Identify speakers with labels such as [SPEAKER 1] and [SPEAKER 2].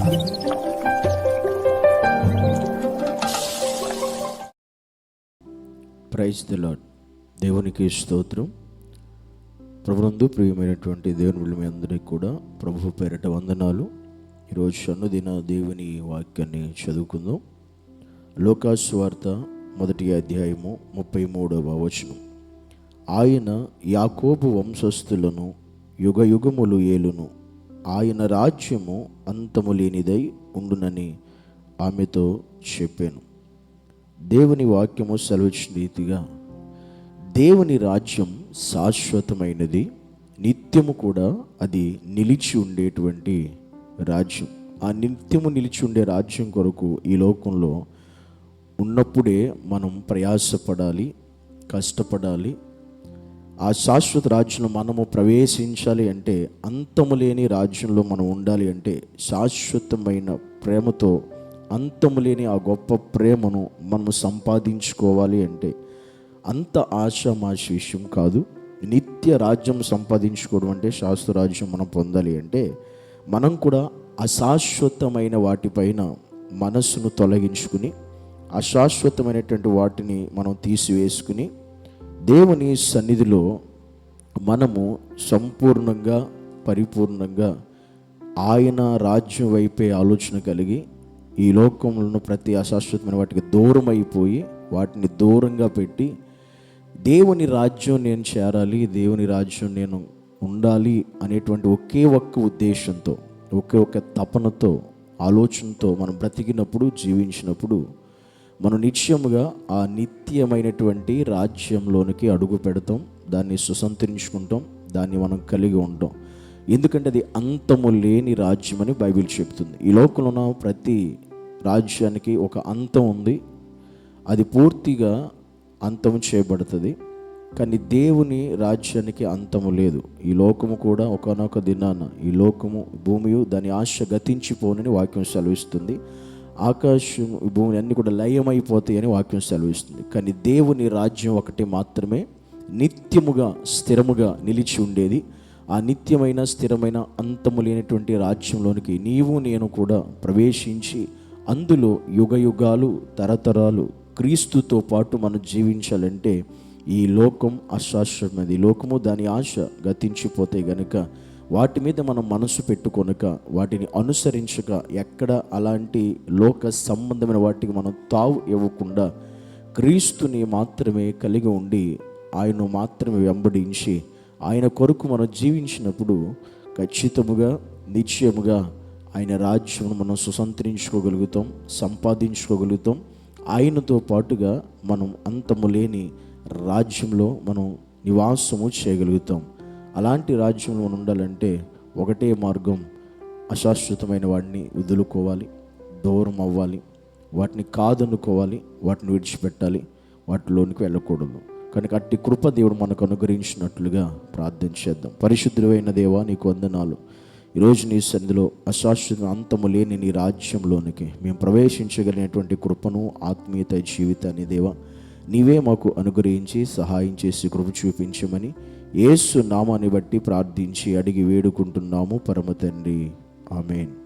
[SPEAKER 1] Praise the lord దేవునికి స్తోత్రం. ప్రభునందు ప్రియమైనటువంటి దేవుని మీ అందరికీ కూడా ప్రభు పేరట వందనాలు. ఈరోజు షన్నుదిన దేవుని వాక్యాన్ని చదువుకుందాం. లోకాస్వార్త మొదటి అధ్యాయము ముప్పై మూడవ వచనం. ఆయన యాకోబు వంశస్థులను యుగయుగములు ఏలును. ఆయన రాజ్యము అంతము లేనిదై ఉండునని ఆమెతో చెప్పాను. దేవుని వాక్యము సెలవిచ్చిన రీతిగా దేవుని రాజ్యం శాశ్వతమైనది నిత్యము కూడా అది నిలిచి ఉండేటువంటి రాజ్యం. ఆ నిత్యము నిలిచి ఉండే రాజ్యం కొరకు ఈ లోకంలో ఉన్నప్పుడే మనం ప్రయాసపడాలి కష్టపడాలి ఆ శాశ్వత రాజ్యంలో మనము ప్రవేశించాలి అంటే అంతము లేని రాజ్యంలో మనం ఉండాలి అంటే శాశ్వతమైన ప్రేమతో అంతము లేని ఆ గొప్ప ప్రేమను మనము సంపాదించుకోవాలి అంటే అంత ఆశామాష విషయం కాదు. నిత్య రాజ్యం సంపాదించుకోవడం అంటే శాశ్వత రాజ్యం మనం పొందాలి అంటే మనం కూడా అశాశ్వతమైన వాటిపైన మనస్సును తొలగించుకుని అశాశ్వతమైనటువంటి వాటిని మనం తీసివేసుకుని దేవుని సన్నిధిలో మనము సంపూర్ణంగా పరిపూర్ణంగా ఆయన రాజ్యం వైపే ఆలోచన కలిగి ఈ లోకంలో ప్రతి అశాశ్వతమైన వాటికి దూరం అయిపోయి వాటిని దూరంగా పెట్టి దేవుని రాజ్యం నేను చేరాలి దేవుని రాజ్యం నేను ఉండాలి అనేటువంటి ఒకే ఒక్క ఉద్దేశంతో ఒకే ఒక్క తపనతో ఆలోచనతో మనం బ్రతికినప్పుడు జీవించినప్పుడు మనం నిత్యముగా ఆ నిత్యమైనటువంటి రాజ్యంలోనికి అడుగు పెడతాం దాన్ని సుసంతరించుకుంటాం దాన్ని మనం కలిగి ఉంటాం. ఎందుకంటే అది అంతము లేని రాజ్యం అని బైబిల్ చెప్తుంది. ఈ లోకంలో ఉన్న ప్రతి రాజ్యానికి ఒక అంతం ఉంది. అది పూర్తిగా అంతము చేయబడుతుంది. కానీ దేవుని రాజ్యానికి అంతము లేదు. ఈ లోకము కూడా ఒకనొక దినాన ఈ లోకము భూమియు దాని ఆశ గతించిపోనని వాక్యం సెలవిస్తుంది. ఆకాశం భూమి అన్నీ కూడా లయమైపోతాయి అని వాక్యం సెలవిస్తుంది. కానీ దేవుని రాజ్యం ఒకటి మాత్రమే నిత్యముగా స్థిరముగా నిలిచి ఉండేది. ఆ నిత్యమైన స్థిరమైన అంతము లేనటువంటి రాజ్యంలోనికి నీవు నేను కూడా ప్రవేశించి అందులో యుగ యుగాలు తరతరాలు క్రీస్తుతో పాటు మనం జీవించాలంటే ఈ లోకం అశాశ్వతమైనది. లోకము దాని ఆశ గతించిపోతే గనుక వాటి మీద మనం మనసు పెట్టుకొనుక వాటిని అనుసరించక ఎక్కడ అలాంటి లోక సంబంధమైన వాటికి మనం తావు ఇవ్వకుండా క్రీస్తుని మాత్రమే కలిగి ఉండి ఆయన మాత్రమే వెంబడించి ఆయన కొరకు మనం జీవించినప్పుడు ఖచ్చితముగా నిశ్చయముగా ఆయన రాజ్యం మనం సుసంతరించుకోగలుగుతాం సంపాదించుకోగలుగుతాం. ఆయనతో పాటుగా మనం అంతము లేని రాజ్యంలో మనం నివాసము చేయగలుగుతాం. అలాంటి రాజ్యంలో ఉండాలంటే ఒకటే మార్గం అశాశ్వతమైన వాటిని వదులుకోవాలి దూరం అవ్వాలి వాటిని కాదనుకోవాలి వాటిని విడిచిపెట్టాలి వాటిలోనికి వెళ్ళకూడదు. కనుక అట్టి కృప దేవుడు మనకు అనుగ్రహించినట్లుగా ప్రార్థన చేద్దాం. పరిశుద్ధులైన దేవా నీకు వందనాలు. ఈరోజు నీ సన్నిధిలో అశాశ్వత అంతము లేని నీ రాజ్యంలోనికి మేము ప్రవేశించగలిగినటువంటి కృపను ఆత్మీయత జీవితాన్ని దేవా నీవే మాకు అనుగ్రహించి సహాయం చేసి కృప చూపించమని ఏసు నామాన్ని బట్టి ప్రార్థించి అడిగి వేడుకుంటున్నాము. పరమ తండ్రి. ఆమెన్.